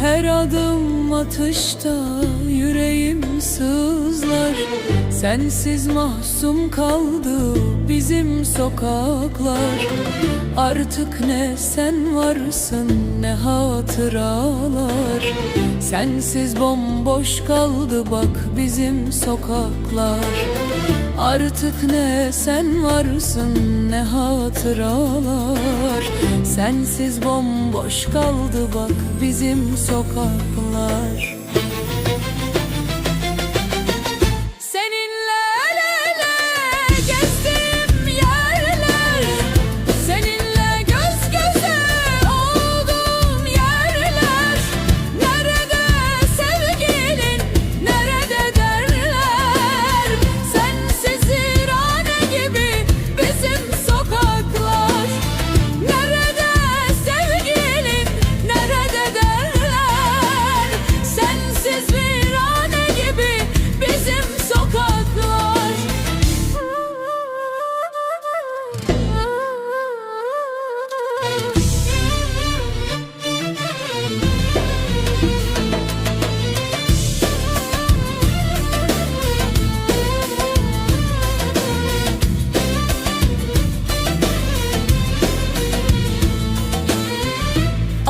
Her adım atışta yüreğim sızlar. Sensiz mahzun kaldı bizim sokaklar. Artık ne sen varsın ne hatıralar. Sensiz bomboş kaldı bak bizim sokaklar. Artık ne sen varsın ne hatıralar. Sensiz bomboş kaldı bak bizim sokaklar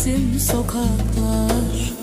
bizim sokaklar